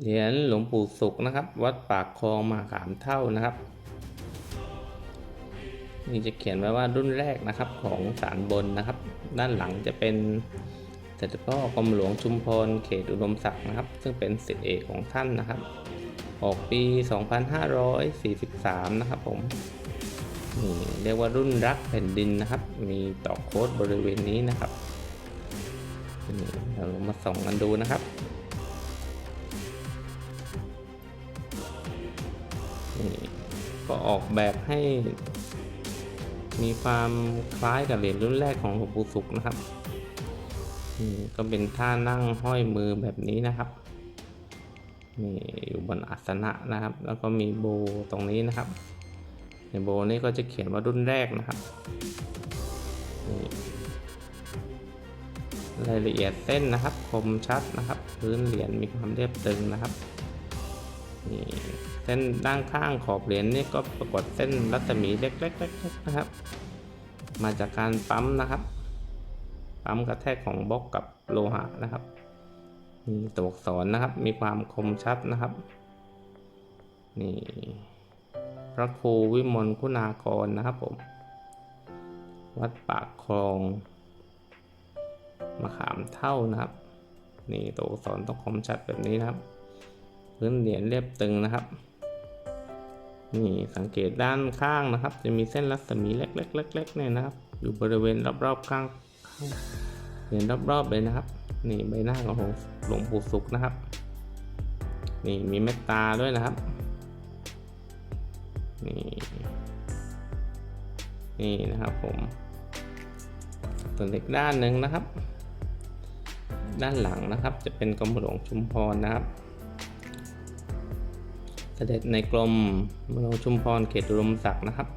เหรียญหลวงปู่สุขนะครับ วัดปากคลองมาขามเท่านะครับ นี่จะเขียนไว้ว่ารุ่นแรกนะครับของสารบนนะครับ ด้านหลังจะเป็นเสด็จพ่อกรมหลวงชุมพรเขตอุดมศักดิ์นะครับ ซึ่งเป็นสิทธิเอกของท่านนะครับ ออกปี 2543 นะครับผมนี่เรียกว่ารุ่นรักแผ่นดินนะครับ มีต่อโค้ดบริเวณนี้นะครับนี่เรามาส่องกันดูนะครับ ก็ออกแบบให้ มีความคล้ายกับเหรียญรุ่นแรกของหลวงปู่ศุกร์นะครับนี่ก็เป็นท่านั่งห้อยมือแบบนี้นะครับนี่อยู่บนอาสนะนะครับ แล้วก็มีโบตรงนี้นะครับในโบนี้ก็จะเขียนว่ารุ่นแรกนะครับนี่รายละเอียดเส้นนะครับ คมชัดนะครับ พื้นเหรียญมีความเรียบตึงนะครับนี่ เส้นด้านข้างขอบเหรียญนี่ก็ปรากฏเส้นรัศมีเล็กๆๆนะครับ มาจากการปั๊มนะครับ ปั๊มกระแทกของบล็อกกับโลหะนะครับ มีตัวอักษรนะครับ มีความคมชัดนะครับ นี่พระครูวิมลคุณากรนะครับผม วัดปากคลองมะขามเท่านะครับ นี่ตัวอักษรต้องคมชัดแบบนี้นะครับ พื้นเหรียญเรียบตึงนะครับ นี่สังเกตด้านข้างนะครับ จะมีเส้นรัศมีเล็กๆๆๆเนี่ยนะครับ อยู่บริเวณรอบๆข้างเหรียญรอบๆเลยนะครับ นี่ใบหน้าของหลวงปู่สุขนะครับ นี่มีเมตตาด้วยนะครับ นี่นี่นะครับผมส่วนอีกด้านหนึ่งนะครับ ด้านหลังนะครับจะเป็นกรมหลวงชุมพรนะครับ เสด็จในกรมหลวงชุมพรเขตอุดมศักดิ์นะครับ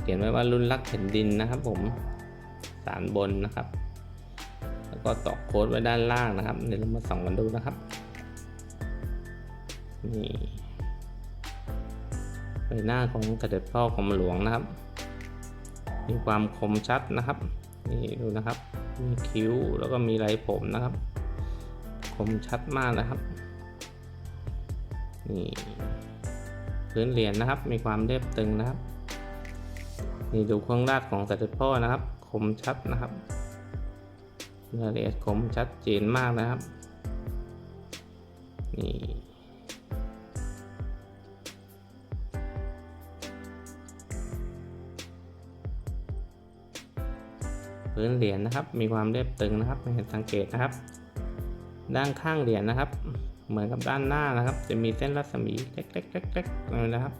เขียนไว้ว่ารุ่นรักแผ่นดินนะครับ ผมสารบนนะครับ แล้วก็ตอกโค้ดไว้ด้านล่างนะครับเดี๋ยวเรามาส่องกันดูนะครับนี่ใบหน้าของเสด็จพ่อกรมหลวงนะครับ มีความคมชัดนะครับนี่ดูนะครับ มีคิ้วแล้วก็มีไรผมนะครับ คมชัดมากนะครับ นี่พื้นเหรียญนะครับ มีความเรียบตึงนะครับ นี่ดูเครื่องราดของสด็จพ่อนะครับ คมชัดนะครับรายละเอียดคมชัดเจนมากนะครับ นี่พื้นเหรียญนะครับ มีความเรียบตึงนะครับให้สังเกตนะครับ ด้านข้างเหรียญนะครับ เหมือนกับด้านหน้านะครับ จะมีเส้นรัศมีเล็กๆๆๆเลยนะครับ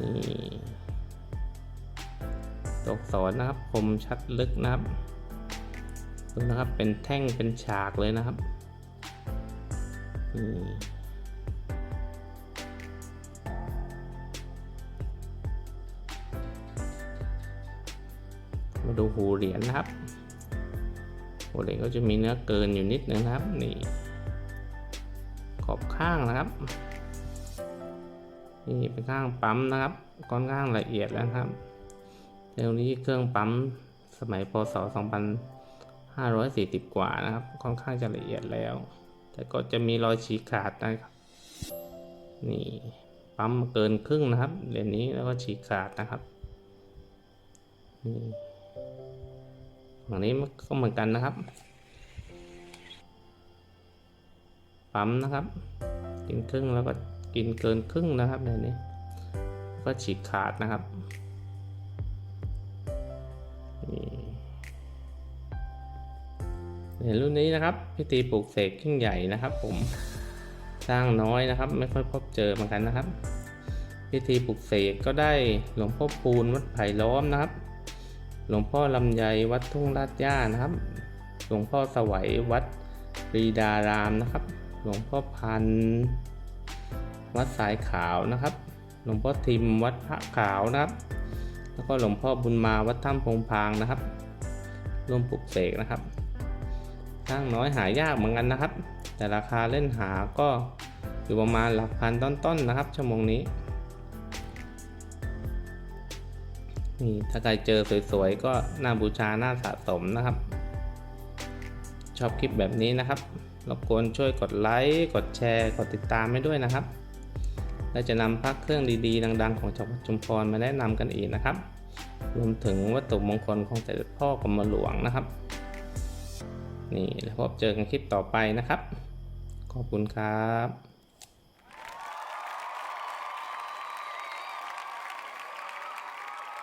นี่ตกสอนนะครับคมชัดลึกนะครับดูนะครับเป็นแท่งเป็นฉากเลยนะครับนี่มาดูหูเหรียญนะครับ หูเหรียญก็จะมีเนื้อเกินอยู่นิดนึงนะครับนี่ขอบข้างนะครับ นี่เป็นข้างปั๊มนะครับค่อนข้างละเอียดแล้วครับเดี๋ยวนี้เครื่องปั๊มสมัยพศ 2540 กว่านะครับ ค่อนข้างจะละเอียดแล้ว แต่ก็จะมีรอยฉีกขาดนะครับ นี่ปั๊มมาเกินครึ่งนะครับเหรียญนี้แล้วก็ฉีกขาดนะครับนี่ ฝั่งนี้ก็เหมือนกันนะครับ ปั๊มนะครับ กินครึ่งแล้วก็กินเกินครึ่งนะครับในนี้ ก็ฉีกขาดนะครับนี่เหรียญรุ่นนี้นะครับพิธีปลูกเสกยิ่งใหญ่นะครับ ผมสร้างน้อยนะครับ ไม่ค่อยพบเจอเหมือนกันนะครับ พิธีปลูกเสกก็ได้หลวงพ่อปูนวัดไผ่ล้อมนะครับ หลวงพ่อลำไยวัดทุ่งลาดย่านะครับ หลวงพ่อสวัยวัดปรีดารามนะครับ หลวงพ่อพันวัดสายขาวนะครับ หลวงพ่อทิมวัดพระขาวนะครับ แล้วก็หลวงพ่อบุญมาวัดถ้ำพงพางนะครับร่วมปลุกเสกนะครับสร้างน้อยหายากเหมือนกันนะครับ แต่ราคาเล่นหาก็อยู่ประมาณหลักพันต้นๆนะครับ ชั่วโมงนี้ นี่ถ้าใครเจอสวยๆก็น่าบูชาน่าสะสมนะครับ ชอบคลิปแบบนี้นะครับรบกวนช่วยกดไลค์กดแชร์ กดติดตามให้ด้วยนะครับ และจะนำพระเครื่องดีๆ ดัง ๆ ของจังหวัดชุมพรมาแนะนำกันอีกนะครับ รวมถึงวัตถุมงคลของเสด็จพ่อกรมหลวงนะครับ นี่แล้วพบเจอกันคลิปต่อไปนะครับ ขอบคุณครับ